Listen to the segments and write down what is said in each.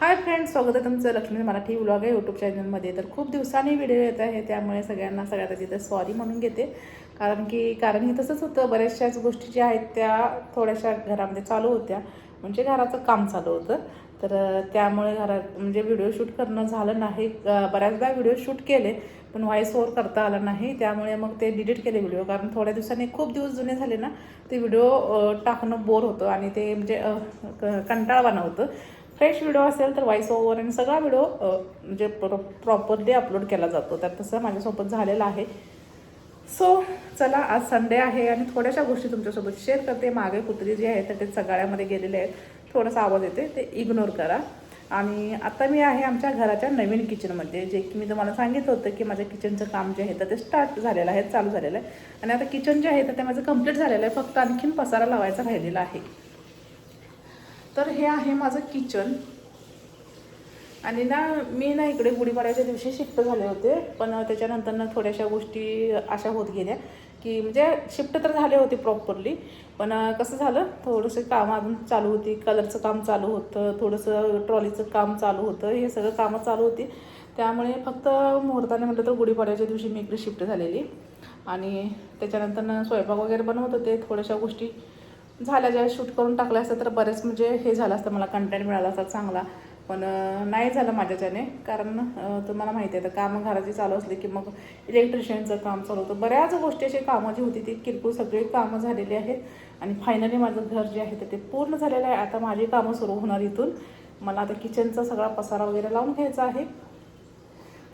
Hi friends स्वागत आहे तुमचं लक्ष्मी मराठी व्लॉग आहे यूट्यूब चॅनलमध्ये तर खूप दिवसांनी व्हिडिओ येत आहे त्यामुळे सगळ्यांना सगळ्यात आधी तर सॉरी म्हणून घेते. कारण की कारण हे तसंच होतं बऱ्याचशाच गोष्टी ज्या आहेत त्या थोड्याशा घरामध्ये चालू होत्या. म्हणजे घराचं काम चालू होतं. तर त्यामुळे घरात म्हणजे व्हिडिओ शूट करणं झालं नाही. बऱ्याचदा व्हिडिओ शूट केले पण व्हॉइस ओवर करता आला नाही. त्यामुळे मग ते डिलीट केले व्हिडिओ कारण थोड्या दिवसांनी खूप दिवस जुने झाले ना ते व्हिडिओ टाकणं बोर होतं आणि ते म्हणजे क- कंटाळवाणं होतं. फ्रेश व्हिडिओ असेल तर व्हॉइस ओव्हर आणि सगळा व्हिडिओ म्हणजे प्र प्रॉपरली अपलोड केला जातो. तर तसं माझ्यासोबत झालेलं आहे. सो चला आज संडे आहे आणि थोड्याशा गोष्टी तुमच्यासोबत शेअर करते. मागे कुत्री जी आहे तर ते सगळ्यामध्ये गेलेले आहेत. थोडासा आवाज येते ते इग्नोर करा. आणि आता मी आहे आमच्या घराच्या नवीन किचनमध्ये जे की मी तुम्हाला सांगितलं होतं की माझ्या किचनचं काम जे आहे तर ते स्टार्ट झालेलं आहे चालू झालेलं आहे. आणि आता किचन जे आहे तर ते माझं कंप्लीट झालेलं आहे. फक्त आणखीन पसारा लावायचा राहिलेला आहे. तर हे आहे माझं किचन. आणि ना मी ना इकडे गुढीपाड्याच्या दिवशी शिफ्ट झाले होते पण त्याच्यानंतर ना थोड्याशा गोष्टी अशा होत गेल्या की म्हणजे शिफ्ट तर झाले होते प्रॉपरली पण कसं झालं थोडंसं काम अजून चालू होती कलरचं काम चालू होतं थोडंसं ट्रॉलीचं काम चालू होतं हे सगळं कामं चालू होती. त्यामुळे फक्त मुहूर्ताने म्हटलं तर गुढीपाड्याच्या दिवशी मी इकडे शिफ्ट झालेली. आणि त्याच्यानंतर ना स्वयंपाक वगैरे बनवत होते थोड्याशा गोष्टी झाल्या ज्या शूट करून टाकल्या असतं तर बरेच म्हणजे हे झालं असतं. मला कंटेंट मिळाला असता चांगला. पण नाही झालं माझ्याच्याने. कारण तुम्हाला माहिती आहे तर कामं घराची चालू असली की मग इलेक्ट्रिशियनचं काम चालू होतं. बऱ्याच गोष्टी अशी कामं जी होती ती किरकोळ सगळी कामं झालेली आहेत. आणि फायनली माझं घर जे आहे तर ते पूर्ण झालेलं आहे. आता माझी कामं सुरू होणार इथून. मला आता किचनचा सगळा पसारा वगैरे लावून घ्यायचा आहे.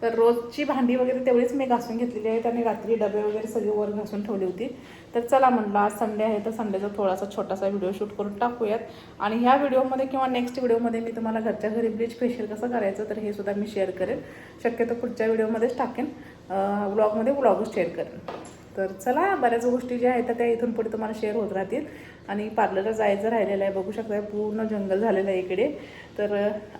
तर रोजची भांडी वगैरे तेवढीच मी घासून घेतलेली आहेत आणि रात्री डबे वगैरे सगळी वर घासून ठेवली होती. तर चला म्हणलं आज संडे आहे तर संडेचा थोडासा छोटासा व्हिडिओ शूट करून टाकूयात. आणि ह्या व्हिडिओमध्ये किंवा नेक्स्ट व्हिडिओमध्ये मी तुम्हाला घरच्या घरी ब्लीच फेशियल कसं करायचं तर हे सुद्धा मी शेअर करेन. शक्यतो पुढच्या व्हिडिओमध्येच टाकेन. व्लॉगमध्ये व्लॉगच शेअर करेन. तर चला बऱ्याच गोष्टी ज्या आहेत त्या इथून पुढे तुम्हाला शेअर होत राहतील. आणि पार्लरला जायचं राहिलेलं आहे. बघू शकता पूर्ण जंगल झालेलं आहे इकडे. तर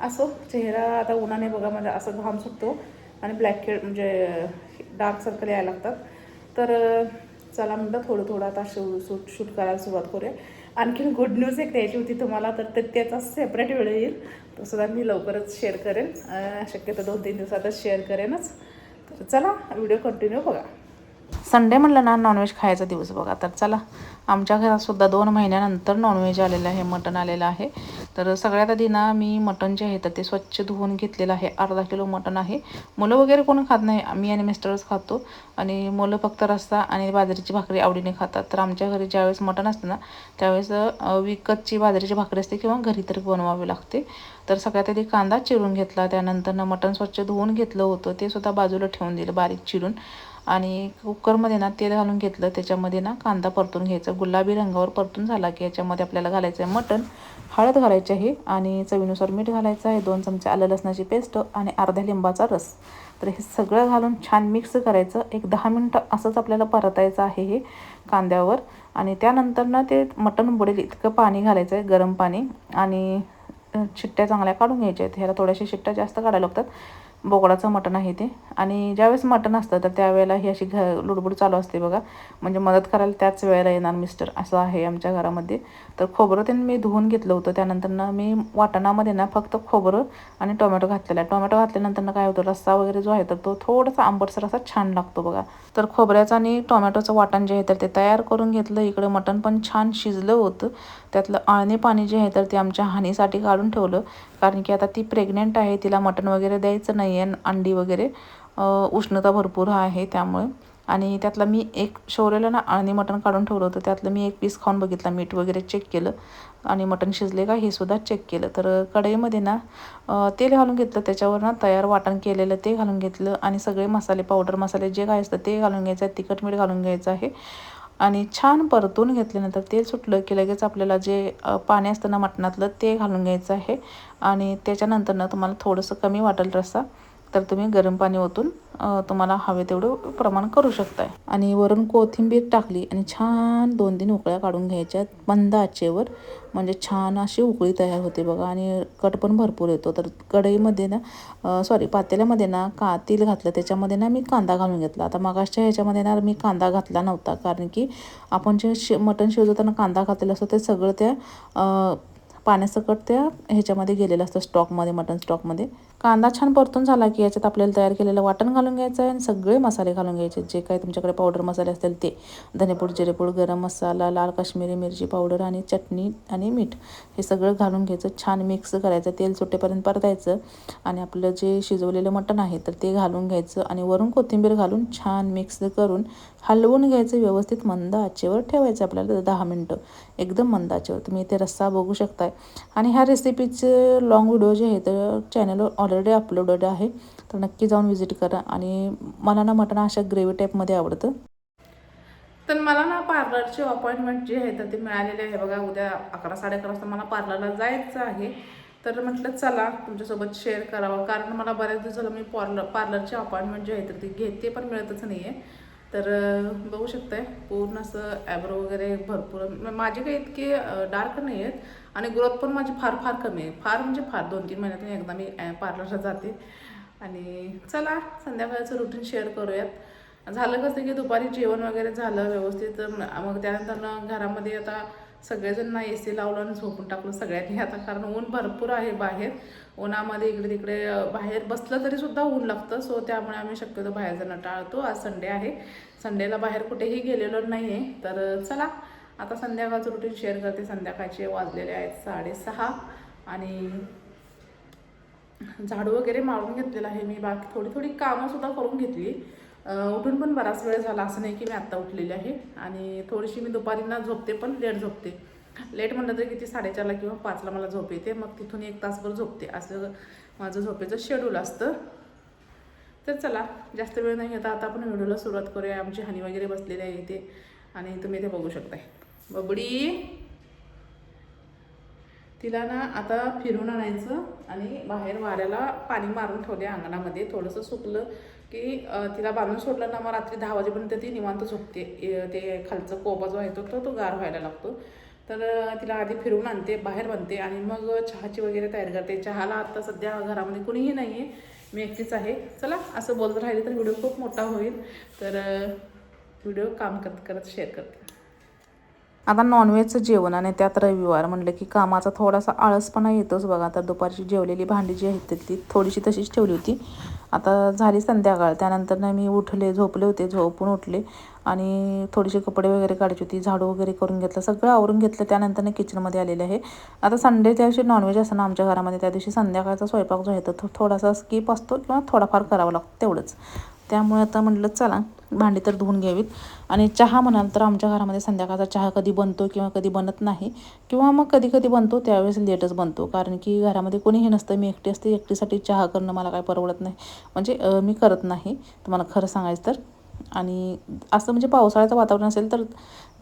असो चेहरा आता उन्हाने बघा माझा असं घाम सुटतो. आणि ब्लॅक हेड म्हणजे डार्क सर्कल यायला लागतात. तर चला म्हटलं थोडं थोडं आता शू शूट शूट करायला सुरुवात करूया. आणखीन गुड न्यूज एक द्यायची होती तुम्हाला तर ते त्याचा सेपरेट वेळ येईल. तो सुद्धा मी लवकरच शेअर करेन. शक्यतो दोन तीन दिवसातच शेअर करेनच. तर चला व्हिडिओ कंटिन्यू बघा. संडे म्हटलं ना नॉनव्हेज खायचा दिवस बघा. तर चला आमच्या घरात सुद्धा दोन महिन्यानंतर नॉनव्हेज आलेलं आहे मटण आलेलं आहे. तर सगळ्यात आधी ना मी मटण जे आहे तर ते स्वच्छ धुवून घेतलेलं आहे. अर्धा किलो मटण आहे. मुलं वगैरे कोण खात नाही. मी आणि मिस्टरच खातो. आणि मुलं फक्त रस्सा आणि बाजरीची भाकरी आवडीने खातात. तर आमच्या घरी ज्यावेळेस मटण असतं ना त्यावेळेस विकतची बाजरीची भाकरी असते किंवा घरी तरी बनवावी लागते. तर सगळ्यात आधी कांदा चिरून घेतला. त्यानंतर ना मटण स्वच्छ धुवून घेतलं होतं. ते सुद्धा बाजूला ठेवून दिलं बारीक चिरून. आणि कुकरमध्ये ना तेल घालून घेतलं. त्याच्यामध्ये ना कांदा परतून घ्यायचा. गुलाबी रंगावर परतून झाला की याच्यामध्ये आपल्याला घालायचं आहे मटण. हळद घालायची आहे आणि चवीनुसार मीठ घालायचं आहे. दोन चमचे आलं लसणाची पेस्ट आणि अर्ध्या लिंबाचा रस. तर हे सगळं घालून छान मिक्स करायचं. एक दहा मिनटं असंच आपल्याला परतायचं आहे हे कांद्यावर. आणि त्यानंतर ना ते मटण बुडेल इतकं पाणी घालायचं आहे गरम पाणी. आणि शिट्ट्या चांगल्या काढून घ्यायच्या आहेत. ह्याला थोड्याशा शिट्ट्या जास्त काढायला लागतात. बोकडाचं मटण आहे ते. आणि ज्यावेळेस मटण असतं तर त्यावेळेला ही अशी घ लुडबुड चालू असते बघा. म्हणजे मदत करायला त्याच वेळेला येणार मिस्टर असं आहे आमच्या घरामध्ये. तर खोबरं त्यांनी मी धुवून घेतलं होतं. त्यानंतर ना मी वाटणामध्ये ना फक्त खोबरं आणि टोमॅटो घातलेला आहे. टोमॅटो घातल्यानंतर ना काय होतं रस्सा वगैरे जो आहे तर तो थोडासा आंबटसर असा छान लागतो बघा. तर खोबऱ्याचं आणि टोमॅटोचं वाटण जे आहे तर ते तयार करून घेतलं. इकडं मटण पण छान शिजलं होतं. त्यातलं आळणी पाणी जे आहे तर ते आमच्या हानीसाठी काढून ठेवलं. कारण की आता ती प्रेग्नेंट आहे तिला मटण वगैरे द्यायचं नाही आहे अंडी वगैरे उष्णता भरपूर आहे त्यामुळे. आणि त्यातलं मी एक शौर्याला ना आळणी मटण काढून ठेवलं होतं. त्यातलं मी एक पीस खाऊन बघितलं मीठ वगैरे चेक केलं. आणि मटण शिजले का हे सुद्धा चेक केलं. तर कढईमध्ये ना तेल घालून घेतलं. त्याच्यावर ना तयार वाटण केलेलं ते घालून घेतलं. आणि सगळे मसाले पावडर मसाले जे काय असतं ते घालून घ्यायचं आहे. तिखट मीठ घालून घ्यायचं आहे. आणि छान परतून घेतल्यानंतर तेल सुटलं की लगेच आपल्याला जे पाणी असतं ना मटणातलं ते घालून घ्यायचं आहे. आणि त्याच्यानंतर ना तुम्हाला थोडंसं कमी वाटेल रस्सा तर तुम्ही गरम पाणी ओतून तुम्हाला हवे तेवढं प्रमाण करू शकताय. आणि वरून कोथिंबीर टाकली आणि छान दोन तीन उकळ्या काढून घ्यायच्या मंद आचेवर म्हणजे छान अशी उकळी तयार होते बघा. आणि कट पण भरपूर येतो. तर कढईमध्ये ना सॉरी पातेल्यामध्ये ना का तेल घातलं त्याच्यामध्ये ना मी कांदा घालून घेतला. आता मागासच्या ह्याच्यामध्ये ना मी कांदा घातला नव्हता. कारण की आपण जे शि मटण शिजवताना कांदा घातलेला असतो ते सगळं त्या पाण्यासकट त्या ह्याच्यामध्ये गेलेलं असतं स्टॉकमध्ये मटन स्टॉकमध्ये. कांदा छान परतून झाला की याच्यात आपल्याला तयार केलेलं वाटण घालून घ्यायचं आहे आणि सगळे मसाले घालून घ्यायचे. जे काही तुमच्याकडे पावडर मसाले असतील ते. धनेपूड जिरेपूड गरम मसाला लाल काश्मीरी मिरची पावडर आणि चटणी आणि मीठ. हे सगळं घालून घ्यायचं. छान मिक्स करायचं. तेल सुटेपर्यंत परतायचं. आणि आपलं जे शिजवलेलं मटण आहे तर ते घालून घ्यायचं. आणि वरून कोथिंबीर घालून छान मिक्स करून हलवून घ्यायचं व्यवस्थित मंद आचेवर ठेवायचं आपल्याला दहा मिनटं. एकदम मंद आचेवर. तुम्ही इथे रस्सा बघू शकताय. आणि ह्या रेसिपीचे लॉंग व्हिडिओ जे आहे तर चॅनलवर ऑलरेडी अपलोडेड आहे. तर नक्की जाऊन व्हिजिट करा. आणि मला ना मटण अशा ग्रेव्ही टाईपमध्ये आवडतं. तर मला ना पार्लरची अपॉइंटमेंट जी आहे तर ती मिळालेली आहे. बघा उद्या अकरा साडे अकरा वाजता मला पार्लरला जायचं आहे. तर म्हटलं चला तुमच्यासोबत शेअर करावं. कारण मला बऱ्याच दिवस झालं मी पार्लर पार्लरची अपॉइंटमेंट जी आहे तर ती घेते पण मिळतच नाही आहे तर बघू शकताय पूर्ण असं ॲब्रो वगैरे भरपूर. माझे काही इतके डार्क नाही आहेत आणि ग्रोथ पण माझी फार फार कमी आहे. फार म्हणजे फार दोन तीन महिन्यातून एकदा मी पार्लरला जाते. आणि चला संध्याकाळचं रुटीन शेअर करूयात. झालं कसं की दुपारी जेवण वगैरे झालं व्यवस्थित. मग त्यानंतर घरामध्ये आता सगळेजण ना ए सी लावलं आणि झोपून टाकलं सगळ्यांनी. आता कारण ऊन भरपूर आहे बाहेर. उन्हामध्ये इकडे तिकडे बाहेर बसलं तरी सुद्धा ऊन लागतं. सो त्यामुळे आम्ही शक्यतो बाहेर जाणं टाळतो आज संडे आहे. संडेला बाहेर कुठेही गेलेलो नाही आहे तर चला आता संध्याकाळचं रुटीन शेअर करते. संध्याकाळचे वाजलेले आहेत साडेसहा. आणि झाडू वगैरे मारून घेतलेलं आहे मी. बाकी थोडी थोडी कामंसुद्धा करून घेतली. उठून पण बराच वेळ झाला. असं नाही की मी आत्ता उठलेली आहे. आणि थोडीशी मी दुपारींना झोपते पण लेट झोपते. लेट म्हणलं तरी किती साडेचारला किंवा पाचला मला झोप येते. मग तिथून एक तासभर झोपते. असं माझं झोपेचं शेड्यूल असतं. तर चला जास्त वेळ नाही घेता. आता आपण व्हिडिओला सुरुवात करूया. आमची हानी वगैरे बसलेली आहे इथे. आणि तुम्ही इथे बघू शकताय. बबडी. तिला ना आता फिरून आणायचं आणि बाहेर वाऱ्याला पाणी मारून ठेवले अंगणामध्ये. थोडंसं सुकलं की तिला बांधून सोडलं ना मग रात्री दहा वाजेपर्यंत ती निवांत झोपते. ते खालचं कोबा जो आहे तो तो- तो गार व्हायला लागतो. तर तिला आधी फिरवून आणते बाहेर बनते आणि मग चहाची वगैरे तयार करते. चहाला आत्ता सध्या घरामध्ये कुणीही नाही आहे मी एकटीच आहे. चला असं बोलत राहिले तर व्हिडिओ खूप मोठा होईल. तर व्हिडिओ काम करत करत शेअर करते. आता नॉनव्हेजचं जेवण आणि त्यात रविवार म्हणलं की कामाचा थोडासा आळसपणा येतोच बघा. आता दुपारची जेवलेली भांडी जी आहेत ती थोडीशी तशीच ठेवली होती. आता झाली संध्याकाळ. त्यानंतर ना मी उठले झोपले होते. झोपून उठले आणि थोडेसे कपडे वगैरे काढायची होती. झाडू वगैरे करून घेतलं. सगळं आवरून घेतलं. त्यानंतरनं किचनमध्ये आलेलं आहे. आता संडे त्या दिवशी नॉनव्हेज असतं आमच्या घरामध्ये. त्या दिवशी संध्याकाळचा स्वयंपाक जो आहे तो थोडासा स्किप असतो किंवा थोडाफार करावा लागतो तेवढंच. त्यामुळे आता म्हटलं चला भांडी तर धुवून घ्यावीत. आणि चहा म्हणाल तर आमच्या घरामध्ये संध्याकाळचा चहा कधी बनतो किंवा कधी बनत नाही किंवा मग कधी कधी बनतो त्यावेळेस लेटच बनतो. कारण की घरामध्ये कोणीही नसतं मी एकटी असते एकटीसाठी चहा करणं मला काय परवडत नाही. म्हणजे मी करत नाही. तुम्हाला खरं सांगायचं तर आणि असं म्हणजे पावसाळ्याचं वातावरण असेल तर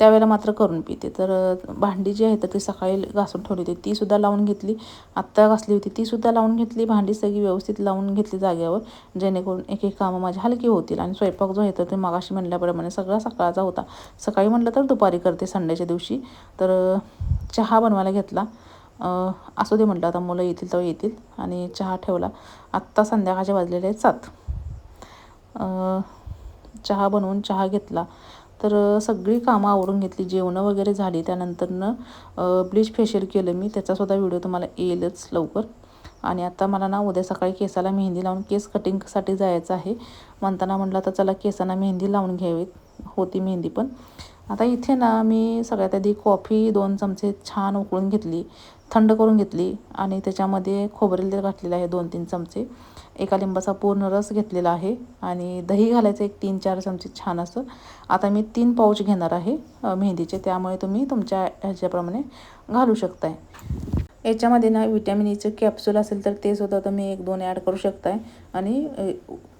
त्यावेळेला मात्र करून पिते. तर भांडी जी आहे तर ती सकाळी घासून ठेवली होती. तीसुद्धा लावून घेतली. आत्ता घासली होती. तीसुद्धा लावून घेतली. भांडी सगळी व्यवस्थित लावून घेतली जाग्यावर जेणेकरून एक एक कामं माझी हलकी होतील. आणि स्वयंपाक जो आहे तर ते मागाशी म्हणल्याप्रमाणे सगळा सकाळचा होता. सकाळी म्हटलं तर दुपारी करते संडेच्या दिवशी. तर चहा बनवायला घेतला. असू दे म्हटलं आता मुलं येतील तेव्हा येतील. आणि चहा ठेवला. आत्ता संध्याकाळचे वाजलेले आहेत सात. चहा बनवून चहा घेतला. तर सगळी कामं आवरून घेतली. जेवणं वगैरे झाली. त्यानंतरनं ब्लीच फेशियल केलं मी. त्याचासुद्धा व्हिडिओ तुम्हाला येईलच लवकर. आणि आता मला ना उद्या सकाळी केसाला मेहंदी लावून केस कटिंगसाठी जायचं आहे. म्हणताना म्हटलं तर चला केसांना मेहंदी लावून घ्यावीत. होती मेहंदी पण. आता इथे ना मी सगळ्यात आधी कॉफी दोन चमचे छान उकळून घेतली. थंड करून घेतली आणि त्याच्यामध्ये खोबरेल तेल घातलेलं आहे दोन तीन चमचे. एका लिंबाचा पूर्ण रस घेतलेला आहे आणि दही घालायचं एक तीन चार चमचे छान असं. आता मी तीन पाऊच घेणार आहे मेहंदीचे. त्यामुळे तुम्ही तुमच्या ह्याच्याप्रमाणे घालू शकताय. याच्यामध्ये ना विटॅमिन ईचं कॅप्सूल असेल तर ते सुद्धा तुम्ही एक दोन ॲड करू शकताय. आणि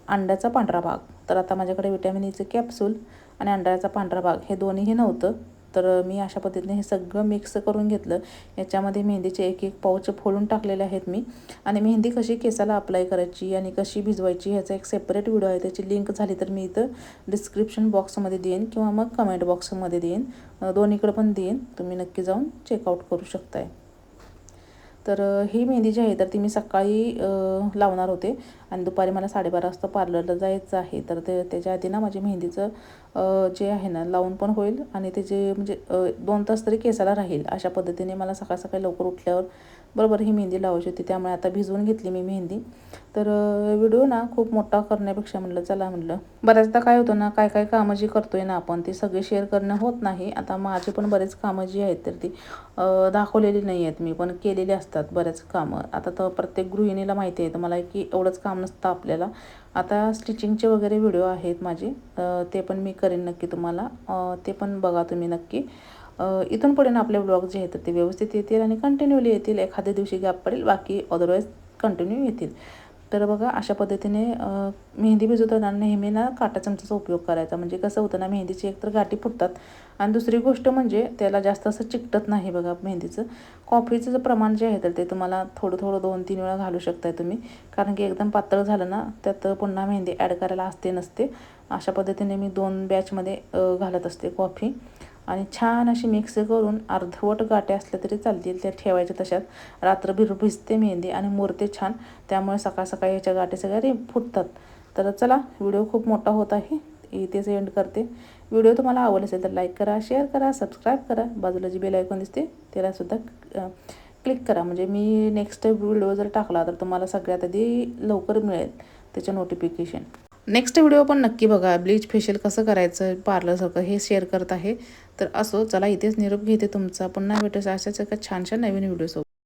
अंड्याचा पांढरा भाग. तर आता माझ्याकडे विटॅमिन ईचं कॅप्सूल आणि अंड्याचा पांढरा भाग हे दोन्हीही नव्हतं. तर मी अशा पद्धतीने हे सगळं मिक्स करून घेतलं. याच्यामध्ये मेहंदीचे एक एक पाऊच फोडून टाकलेले आहेत मी. आणि मेहंदी कशी केसाला अप्लाय करायची आणि कशी भिजवायची ह्याचा एक सेपरेट व्हिडिओ आहे. त्याची लिंक झाली तर मी इथं डिस्क्रिप्शन बॉक्समध्ये देईन किंवा मग कमेंट बॉक्समध्ये देईन. दोन्हीकडं पण देईन. तुम्ही नक्की जाऊन चेकआउट करू शकताय. तर ही मेहंदी जी आहे तर ती मी सकाळी लावणार होते. आणि दुपारी मला साडेबारा वाजता पार्लरला जायचं आहे. तर ते त्याच्या आधी ना माझे मेहंदीचं जे आहे ना लावून पण होईल. आणि त्याचे म्हणजे दोन तास तरी केसाला राहील. अशा पद्धतीने मला सकाळ सकाळी लवकर उठल्यावर बरोबर ही मेहंदी लावायची होती त्यामुळे आता भिजवून घेतली मी मेहंदी. तर व्हिडिओ ना खूप मोठा करण्यापेक्षा म्हटलं चला म्हटलं बऱ्याचदा काय होतं ना काय काय कामं जी करतोय ना आपण ती सगळी शेअर करणं होत नाही. आता माझे पण बरेच कामं जी आहेत तर ती दाखवलेली नाही आहेत मी पण केलेली असतात बरेच कामं. आता तर प्रत्येक गृहिणीला माहिती आहे तर मला की एवढंच काम नसतं आपल्याला. आता स्टिचिंगचे वगैरे व्हिडिओ आहेत माझे ते पण मी करेन नक्की तुम्हाला. ते पण बघा तुम्ही नक्की. इथून पुढे ना आपले ब्लॉग जे आहेत ते व्यवस्थित येतील आणि कंटिन्यूली येतील. एखाद्या दिवशी गॅप पडेल बाकी अदरवाईज कंटिन्यू येतील. तर बघा अशा पद्धतीने मेहंदी भिजवताना नेहमी ना काटा चमचाचा उपयोग करायचा. म्हणजे कसं होतं ना मेहंदीची एकतर गाठी फुटतात. आणि दुसरी गोष्ट म्हणजे त्याला जास्त असं चिकटत नाही बघा मेहंदीचं. कॉफीचं जे प्रमाण जे आहे तर ते तुम्हाला थोडं थोडं दोन तीन वेळा घालू शकताय तुम्ही. कारण की एकदम पातळ झालं ना त्यात पुन्हा मेहंदी ॲड करायला असते नसते. अशा पद्धतीने मी दोन बॅचमध्ये घालत असते कॉफी. आणि छान अशी मिक्स करून अर्धवट गाठ्या असल्या तरी चालतील त्या ठेवायच्या तशात. रात्रभर भिजते मेहंदी आणि मुरते छान. त्यामुळे सकाळ सकाळी याच्या गाठी सगळ्या रे फुटतात. तर चला व्हिडिओ खूप मोठा होत आहे. इथेच एंड करते. व्हिडिओ तुम्हाला आवडला असेल तर लाईक करा शेअर करा सबस्क्राईब करा. बाजूला जी बेल ऐकून दिसते त्यालासुद्धा क्लिक करा. म्हणजे मी नेक्स्ट व्हिडिओ जर टाकला तर तुम्हाला सगळ्यात आधी लवकर मिळेल त्याचं नोटिफिकेशन नेक्स्ट व्हिडिओ पण नक्की बघा. ब्लीच फेशियल कसं करायचं पार्लरसारखं हे शेअर करत आहे. तर असो चला इथेच निरोप घेते तुमचा. पुन्हा भेटूस अशाच एका छानशा नवीन व्हिडिओसोबत